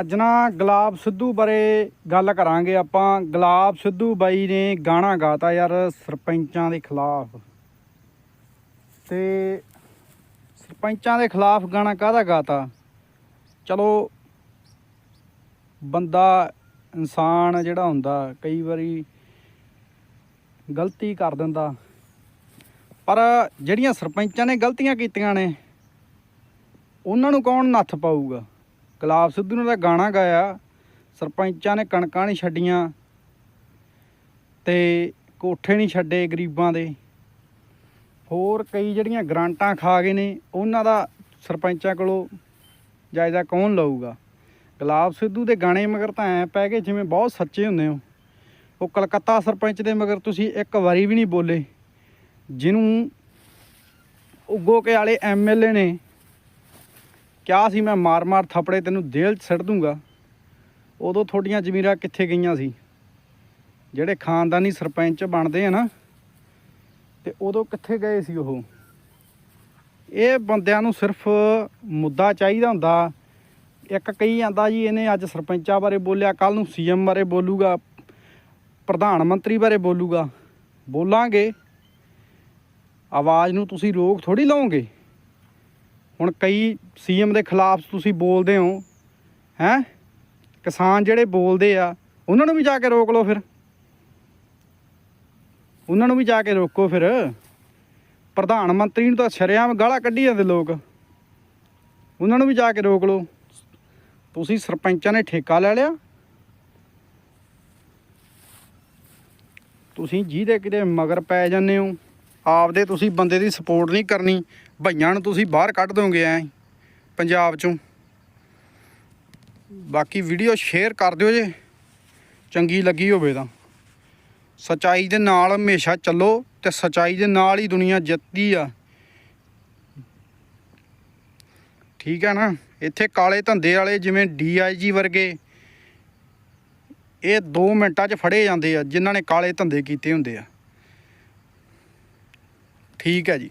ਅੱਜ ਨਾ ਗੁਲਾਬ ਸਿੱਧੂ ਬਾਰੇ ਗੱਲ ਕਰਾਂਗੇ। ਆਪਾਂ ਗੁਲਾਬ ਸਿੱਧੂ ਬਾਈ ਨੇ ਗਾਣਾ ਗਾਤਾ ਯਾਰ ਸਰਪੰਚਾਂ ਦੇ ਖਿਲਾਫ। ਤੇ ਸਰਪੰਚਾਂ ਦੇ ਖਿਲਾਫ ਗਾਣਾ ਕਾਹਦਾ ਗਾਤਾ? ਚਲੋ, ਬੰਦਾ ਇਨਸਾਨ ਜਿਹੜਾ ਹੁੰਦਾ, ਕਈ ਵਾਰੀ ਗਲਤੀ ਕਰ ਦਿੰਦਾ। ਪਰ ਜਿਹੜੀਆਂ ਸਰਪੰਚਾਂ ਨੇ ਗਲਤੀਆਂ ਕੀਤੀਆਂ ਨੇ, ਉਹਨਾਂ ਨੂੰ ਕੌਣ ਨੱਥ ਪਾਊਗਾ? ਗੁਲਾਬ ਸਿੱਧੂ ਨੇ ਤਾਂ ਗਾਣਾ ਗਾਇਆ, ਸਰਪੰਚਾਂ ਨੇ ਕਣਕਾਂ ਨਹੀਂ ਛੱਡੀਆਂ ਤੇ ਕੋਠੇ ਨਹੀਂ ਛੱਡੇ ਗਰੀਬਾਂ ਦੇ। ਹੋਰ ਕਈ ਜਿਹੜੀਆਂ ਗ੍ਰਾਂਟਾਂ ਖਾ ਗਏ ਨੇ, ਉਹਨਾਂ ਦਾ ਸਰਪੰਚਾਂ ਕੋਲੋਂ ਜਾਇਜ਼ਾ ਕੌਣ ਲਊਗਾ? ਗੁਲਾਬ ਸਿੱਧੂ ਦੇ ਗਾਣੇ ਮਗਰ ਤਾਂ ਐ ਪੈ ਗਏ ਜਿਵੇਂ ਬਹੁਤ ਸੱਚੇ ਹੁੰਦੇ ਹੋ। ਉਹ ਕਲਕੱਤਾ ਸਰਪੰਚ ਦੇ ਮਗਰ ਤੁਸੀਂ ਇੱਕ ਵਾਰੀ ਵੀ ਨਹੀਂ ਬੋਲੇ, ਜਿਹਨੂੰ ਉਗੋ ਕੇ ਵਾਲੇ ਐਮਐਲਏ ਨੇ ਕਿਹਾ ਸੀ ਮੈਂ ਮਾਰ-ਮਾਰ ਥੱਪੜੇ ਤੈਨੂੰ ਜੇਲ੍ਹ 'ਚ ਸਿੱਟ ਦੂੰਗਾ? ਉਦੋਂ ਤੁਹਾਡੀਆਂ ਜ਼ਮੀਰਾਂ ਕਿੱਥੇ ਗਈਆਂ ਸੀ? ਜਿਹੜੇ ਖਾਨਦਾਨੀ ਸਰਪੰਚ ਬਣਦੇ ਆ ਨਾ, ਤੇ ਉਦੋਂ ਕਿੱਥੇ ਗਏ ਸੀ ਉਹ? ਇਹ ਬੰਦਿਆਂ ਨੂੰ ਸਿਰਫ ਮੁੱਦਾ ਚਾਹੀਦਾ ਹੁੰਦਾ। ਇੱਕ ਕਹੀ ਜਾਂਦਾ ਜੀ, ਇਹਨੇ ਅੱਜ ਸਰਪੰਚਾਂ ਬਾਰੇ ਬੋਲਿਆ ਕੱਲ ਨੂੰ ਸੀਐਮ ਬਾਰੇ ਬੋਲੂਗਾ, ਪ੍ਰਧਾਨ ਮੰਤਰੀ ਬਾਰੇ ਬੋਲੂਗਾ। ਬੋਲਾਂਗੇ। ਆਵਾਜ਼ ਨੂੰ ਤੁਸੀਂ ਰੋਕ ਥੋੜੀ ਲਾਓਗੇ? ਹੁਣ ਕਈ ਸੀਐਮ ਦੇ ਖਿਲਾਫ ਤੁਸੀਂ ਬੋਲਦੇ ਹੋ, ਹੈ? ਕਿਸਾਨ ਜਿਹੜੇ ਬੋਲਦੇ ਆ, ਉਹਨਾਂ ਨੂੰ ਵੀ ਜਾ ਕੇ ਰੋਕ ਲਓ ਫਿਰ। ਉਹਨਾਂ ਨੂੰ ਵੀ ਜਾ ਕੇ ਰੋਕੋ ਫਿਰ। ਪ੍ਰਧਾਨ ਮੰਤਰੀ ਨੂੰ ਤਾਂ ਸ਼ਰੇਆਮ ਗਾਲਾਂ ਕੱਢੀ ਜਾਂਦੇ ਲੋਕ। ਉਹਨਾਂ ਨੂੰ ਵੀ ਜਾ ਕੇ ਰੋਕ ਲਓ। ਤੁਸੀਂ ਸਰਪੰਚਾਂ ਨੇ ਠੇਕਾ ਲੈ ਲਿਆ। ਤੁਸੀਂ ਜਿਹਦੇ ਕਿਤੇ ਮਗਰ ਪੈ ਜਾਂਦੇ ਹੋ। ਆਪਦੇ ਤੁਸੀਂ ਬੰਦੇ ਦੀ ਸਪੋਰਟ ਨਹੀਂ ਕਰਨੀ, ਭਈਆਂ ਨੂੰ ਤੁਸੀਂ ਬਾਹਰ ਕੱਢ ਦੋਗੇ ਐ, ਪੰਜਾਬ ਚੋਂ। ਬਾਕੀ ਵੀਡੀਓ ਸ਼ੇਅਰ ਕਰ ਦਿਓ ਜੇ, ਚੰਗੀ ਲੱਗੀ ਹੋਵੇ ਤਾਂ। ਸਚਾਈ ਦੇ ਨਾਲ ਹਮੇਸ਼ਾ ਚੱਲੋ ਤੇ ਸਚਾਈ ਦੇ ਨਾਲ ਹੀ ਦੁਨੀਆ ਜਿੱਤਦੀ ਆ। ਠੀਕ ਹੈ ਨਾ? ਇੱਥੇ ਕਾਲੇ ਧੰਦੇ ਵਾਲੇ ਜਿਵੇਂ ਡੀਆਈਜੀ ਵਰਗੇ, ਇਹ 2 ਮਿੰਟਾਂ 'ਚ ਫੜੇ ਜਾਂਦੇ ਆ, ਜਿਨ੍ਹਾਂ ਨੇ ਕਾਲੇ ਧੰਦੇ ਕੀਤੇ ਹੁੰਦੇ ਆ। ਠੀਕ ਹੈ ਜੀ।